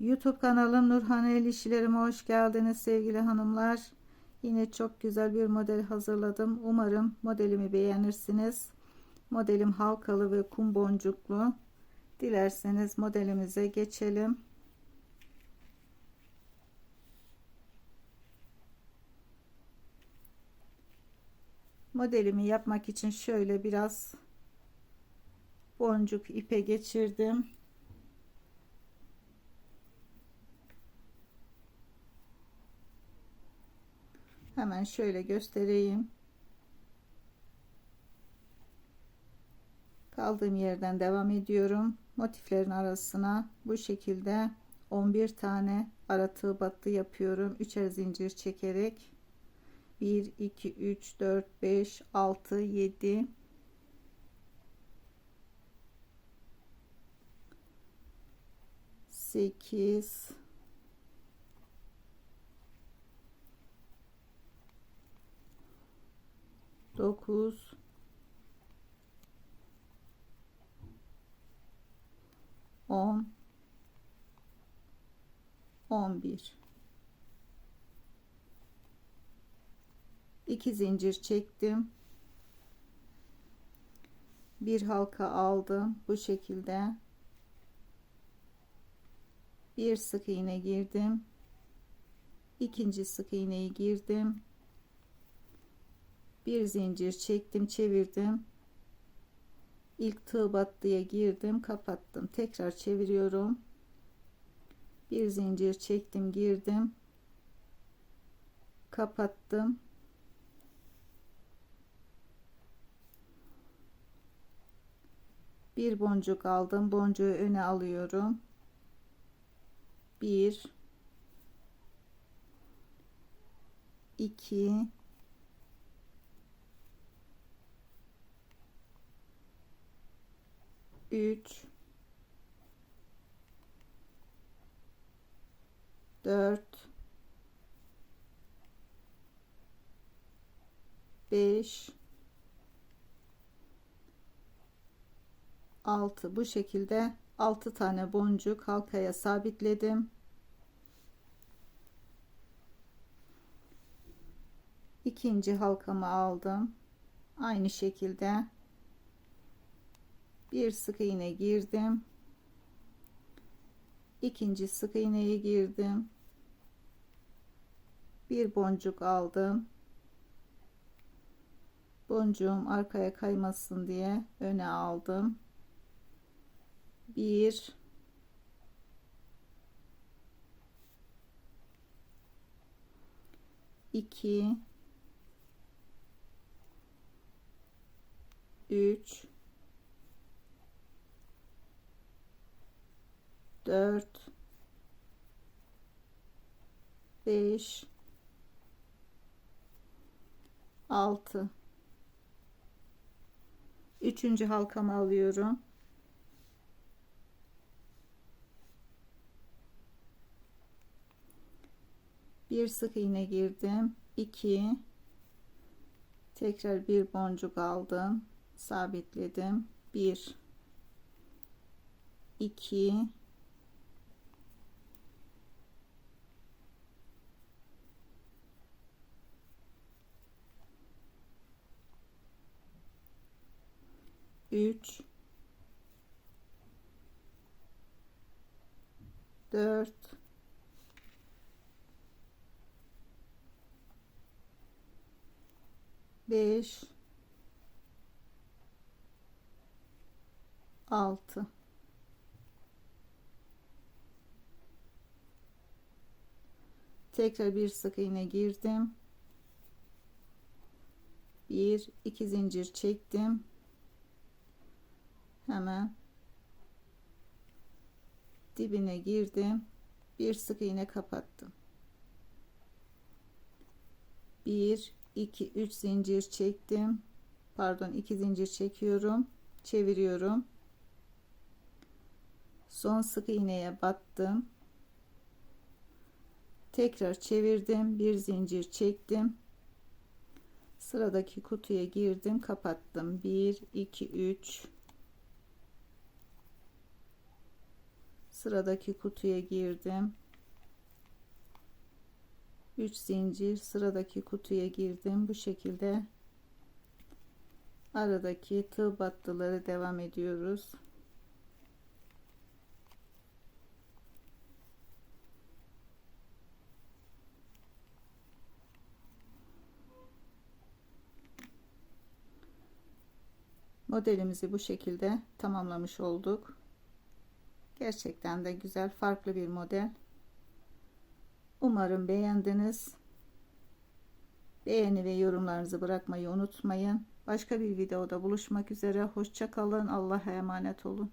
YouTube kanalım Nurhan El hoş geldiniz sevgili hanımlar. Yine çok güzel bir model hazırladım. Umarım modelimi beğenirsiniz. Modelim halkalı ve kum boncuklu. Dilerseniz modelimize geçelim. Modelimi yapmak için şöyle biraz boncuk ipe geçirdim. Hemen şöyle göstereyim. Kaldığım yerden devam ediyorum. Motiflerin arasına bu şekilde 11 tane ara tığ battı yapıyorum. Üçer zincir çekerek 1 2 3 4 5 6 7 8 9 10 11 2 zincir çektim. Bir halka aldım bu şekilde. Bir sık iğne girdim. İkinci sık iğneyi girdim bir zincir çektim çevirdim. İlk tığ battıya girdim kapattım. Tekrar çeviriyorum. Bir zincir çektim girdim. Kapattım. Bir boncuk aldım boncuğu öne alıyorum. Bir iki 3 4 5 6 bu şekilde 6 tane boncuk halkaya sabitledim. ikinci halkamı aldım. Aynı şekilde bir sık iğne girdim. İkinci sık iğneyi girdim. Bir boncuk aldım. Boncuğum arkaya kaymasın diye öne aldım. Bir. İki. Üç 4 5 6 üçüncü halkamı alıyorum. Bir sık iğne girdim. 2 tekrar bir boncuk aldım. Sabitledim. 1 2 3 4 5 6 tekrar bir sık iğne girdim. Bir iki zincir çektim hemen. Dibine girdim. Bir sık iğne kapattım. 1 2 3 zincir çektim. Pardon 2 zincir çekiyorum. Çeviriyorum. Son sık iğneye battım. Tekrar çevirdim. Bir zincir çektim. Sıradaki kutuya girdim. Kapattım. 1 2 3 sıradaki kutuya girdim. 3 zincir. Sıradaki kutuya girdim. Bu şekilde. Aradaki tığ battıları devam ediyoruz. Modelimizi bu şekilde tamamlamış olduk gerçekten de güzel farklı bir model. Umarım beğendiniz. Beğeni ve yorumlarınızı bırakmayı unutmayın. Başka bir videoda buluşmak üzere. Hoşça kalın. Allah'a emanet olun